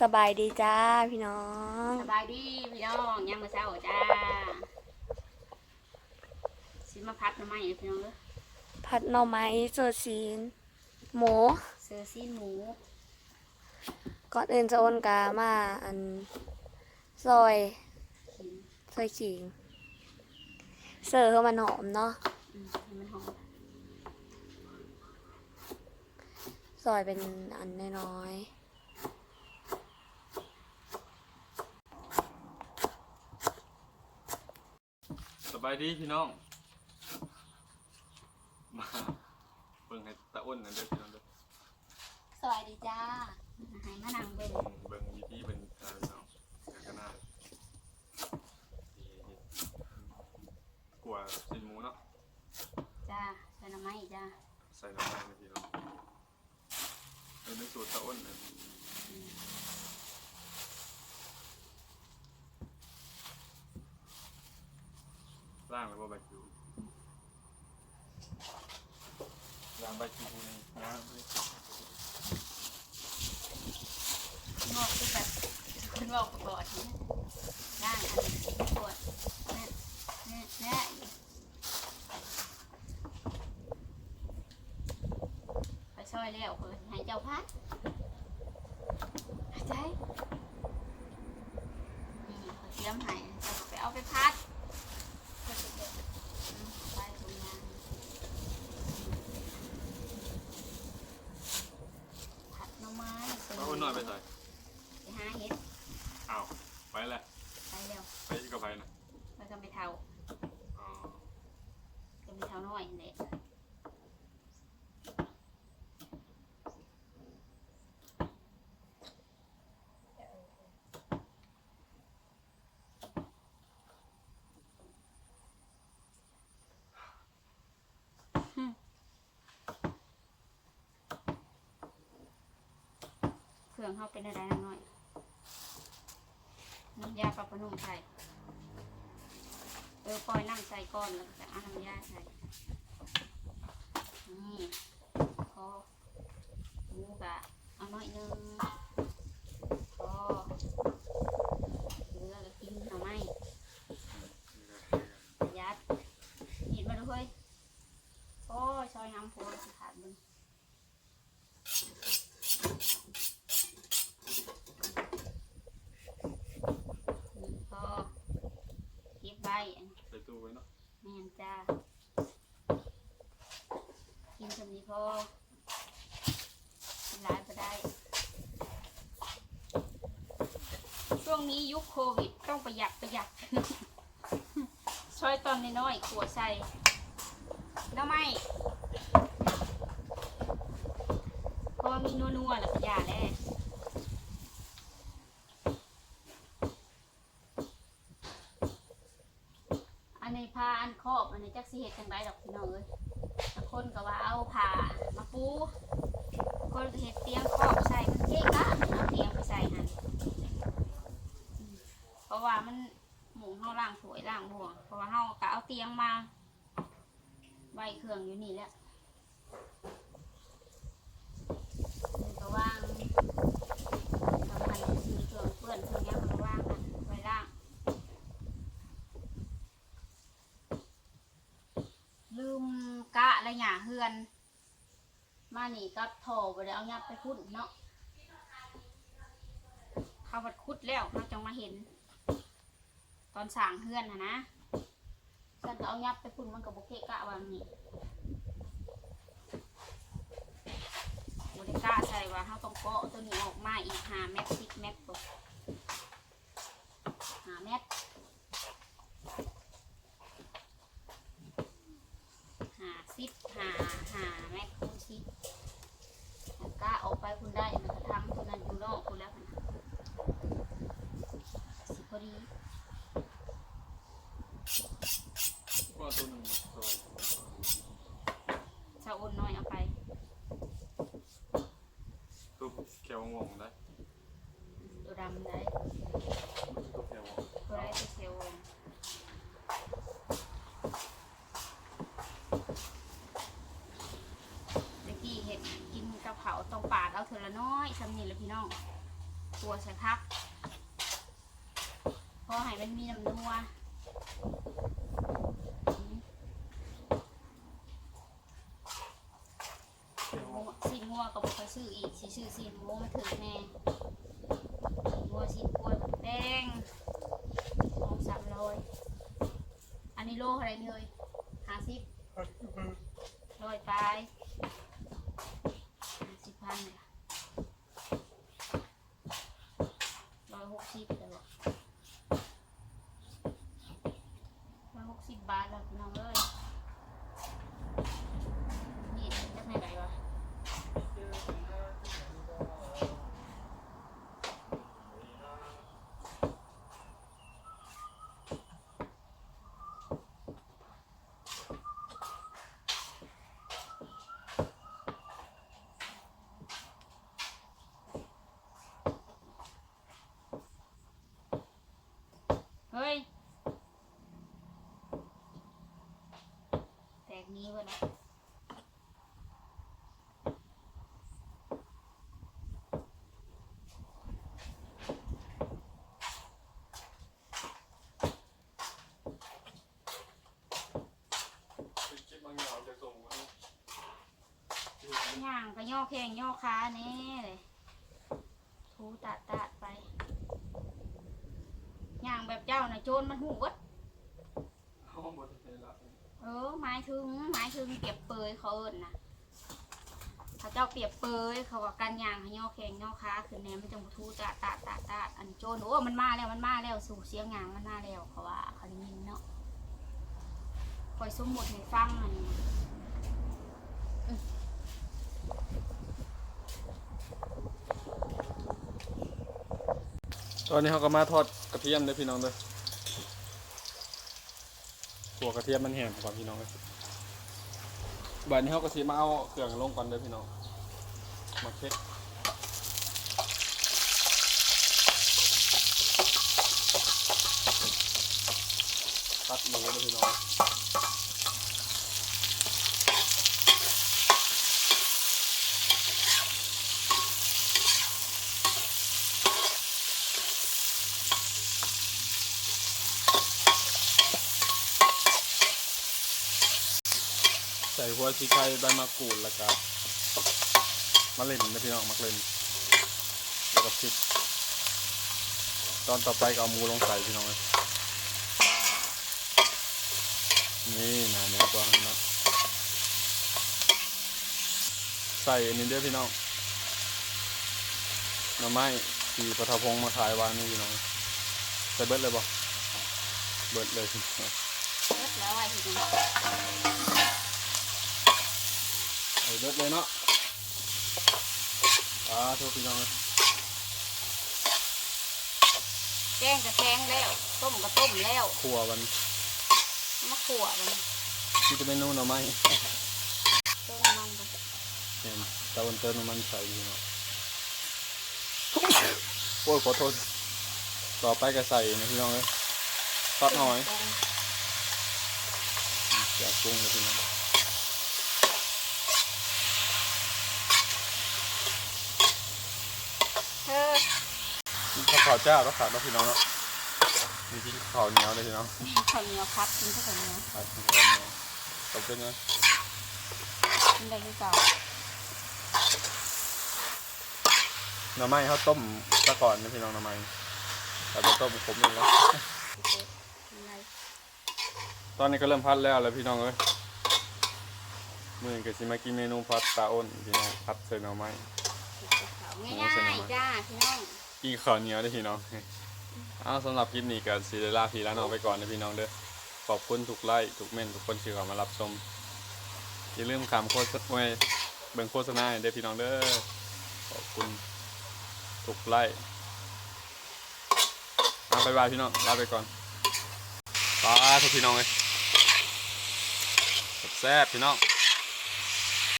สบายดีจ้าพี่น้องสบายดีพี่น้องยังมาเช้าจ้าสิมาพัดหน้ำไม้เลยพี่น้องเด้อผัดหน่อไม้เจอซีน หมูเสือซีนหมูก่อนอื่นจะโอนกามาอันซอยขิงซอยขิงเสิร์ฟให้มันหอมเนาะอืมให้มันหอมซอยเป็นอันน้อย สบายดีพี่น้อง มาเบิ่งให้ตาอ้นนั่นเด้อพี่น้องเด้อๆสวัสดีจ้าให้มานั่งเบิ่งอืมเบิ่งวิธีเป็นเอ่อพี่น้องกันกันหน้ากลัวสินหมูเนาะจ้าใส่หน้ำไม้จ้าใส่น้ำมันนะพี่น้องเป็นสูตรตาอ้นเนี่ย ล่างแล้วบ่ใบคิวล่างใบคิวนี่นะงอกคือแบบขึ้นงอกประกอบนี่ย่างอันนี้ปวดนี่นี่นี่ไปช่วยแล้วเพิ่นให้เจ้าพัดใจนี่เตรียมให้เจ้าก็ไปเอาไปพัด ไปตรงงานผัดหน่อไม้ ตาอ้นน้อยไปใส่ ไปหาเห็ด อ้าวไปแล้ว ไปแล้ว ไปอีกกับไปนะ แล้วก็ไปเท่า อ๋อ ก็ไปเท่าน้อยนี่แหละ เครื่อ งเขาเป็นอะไรน้ำน้อยน้ำยาปรับผ้านุ่มใส่เออปล่อยน้ำใส่ก่อนแล้วจะเอาน้ำยาใส่นี่พอหมูกะเอาน้อยนึงพอเหลือก็กินหน่อไม้ยัดหยิบมาดูเฮ้ยโอ้ยซอยน้ำโพสิขาดมึงนี่พอเก็บไว้อัน ใส่ตู้ไว้เนาะ แม่นจ้า กินสำนีพอกินหลายไปได้ ช่ วงนี้ยุคโควิดต้องประหยัดประหยัดช่วยตอนน้อยๆขวดใส่แล้วไม่พราะว่ามีนัวๆแล้วก็ยาแน่อันในพาอันครอบอันในจักสิเหตุจังไรดอกพี่น้องเอ้ยคนก็ว่าเอาผ้ามาปูคนก็เห็ดเตียงครอบใส่มันเก๊กละเอาเตียงไปใส่หัน ราะว่ามันหมูเฮาล่างสวยล่างบ่วเพราะว่าเฮาก็เอาเตียงมาไวเครื่องอยู่นี่แหละมันก็ว่างสำคัญคือเครื่องเปื้อนเครื่องหยังมันก็ว่างหันไว้ล่าง ลืมกะและหยาเฮือน มานี่ก็โถไปแล้วเอายับไปพุ่นเนาะเขาบัดคุดแล้วเขาจังมาเห็น ตอนสั่งเฮือนนะนะฉันก็เอายับไปพุ่นมันกับโบเกะกะวางนี่โบเกะกะใส่ว่าเขาต้องเกาะตัวนี้ออกมาอีกหาแม็กซิกแม็ดตกหาเม็ด หาซิปหาหาแม็กคูชิปแล้วก็ออกไปคุณได้มันก็ทำคุณนั้นอยู่นอกคุณแล้วนะสิพอดี ก็ตัวหนึ่งซอย ชาอุ่นน้อยเอาไป ตู้แควงงได้ ตัวดำได้ ตู้แควง ตัวได้ตัวเซลล์ตะกี้เห็ดกินกะเพราต้องปาดเอาเทอละน้อยสำนีแหละพี่น้องตัวใส่พักพอให้มันมีน้ำนัวสีงัวก็บอกเขาซื้ออีกสิซื้อสีงัวมาถึงแน่งัวสีกล้วยแดงสองสามร้อยอันนี้โลอะไรนี่เลยห้าสิบร้อยไปห้าสิบพันเนี่ยร้อยหกสิบเลยบอกร้อยหกสิบบาทแล้วพี่น้องเลยนี่จะไหนไหนวะ เฮ้ย นี้วะนะเป็นคลิปบางอย่างจะย่างก็ย่อแข้งย่อขาแน่เลยถูตาดตาดไปย่างแบบเจ้านะโจรมันหูวัดห้องบน เออหมายถึงหมายถึงเปรียบเปยเขาเอิญนะเขาเจ้าเปรียบเปยเขาว่าการย่างให้ย่อแข้งย่อขาขึ้นแน่มันจะมาทูตาตาตาตาอันโจรโอ้มันมาแล้วมันมาแล้วสู่เสียงย่างมันมาแล้วเขาว่าเขาได้ยินเนาะคอยสมมติให้ฟังมันตอนนี้เขาก็มาทอดกระเทียมเลยพี่น้องเลย ตัวกระเทียมมันแห้งก่อนพี่น้องบัดนี้เขาก็สิมาเอาเครื่องลงก่อนเลยพี่น้องมาเช็คตัดหมูเลยพี่น้อง ใส่หัวชีไข่ใบมะกรูดแล้วก็มะเล่นนะพี่น้องมะเล่นแล้วก็พริกตอนต่อไปก็เอาหมูลงใส่พี่น้องเลยนี่นะเนื้อตัวข้างนอกใส่อันนี้ด้วยพี่น้องหน่อไม้ที่ปะทะพงมาขายวางนี่พี่น้องใส่เบิดเลยบ่เบิดเลยพี่น้องเลิศแล้วไอ้ทีนี้ ใส่เบิดเลยเนาะอ่าโทษพี่น้องเลยแกงกับแกงแล้ว ต้มกับต้มแล้วขัวมันมะขั่วมันที่จะเมนูหน่อไม้ต้มน้ำมันกันเห็นตะวันเติมน้ำมันใส่พี่น้องโอ้ยขอโทษต่อไปก็ใส่นะพี่น้องเลยซอสหอยต้มอยากปรุงเลยพี่น้อง เธอ นี่ข้าวขาวเจ้าก็ขาดแล้วพี่น้องเนาะมีที่ข้าวเหนียวเลยพี่น้องข้าวเหนียวครับกินข้าวเหนียวขาดข้าวเหนียวตบเป็นไงกินได้ที่เก่าหน่อไม้เขาต้มซะก่อนนะพี่น้องหน่อไม้แต่จะต้มขมเลยแล้วกินได้ตอนนี้ก็เริ่มพัดแล้วแล้วพี่น้องเอ้ยมือก็สิมากินเมนูพัดตาอ้นพี่น้องพัดใส่หน่อไม้ง่ายๆจ้าพี่น้อง กินข้าวเหนียวได้อพี่น้อง เอาสำหรับคลิปนี้ก็สีเดล่าพี่แล้วน้องไปก่อนนะพี่น้องเด้อ ขอบคุณทุกไลค์ทุกเมนทุกคนที่เข้ามารับชม อย่าลืมคำโฆษณาไว้เบิ่งโฆษณาให้เด้อพี่น้องเด้อ ขอบคุณทุกไลค์เอาบายบายพี่น้อง ลาไปก่อนลาทุกพี่น้องเลยแซ่บๆพี่น้อง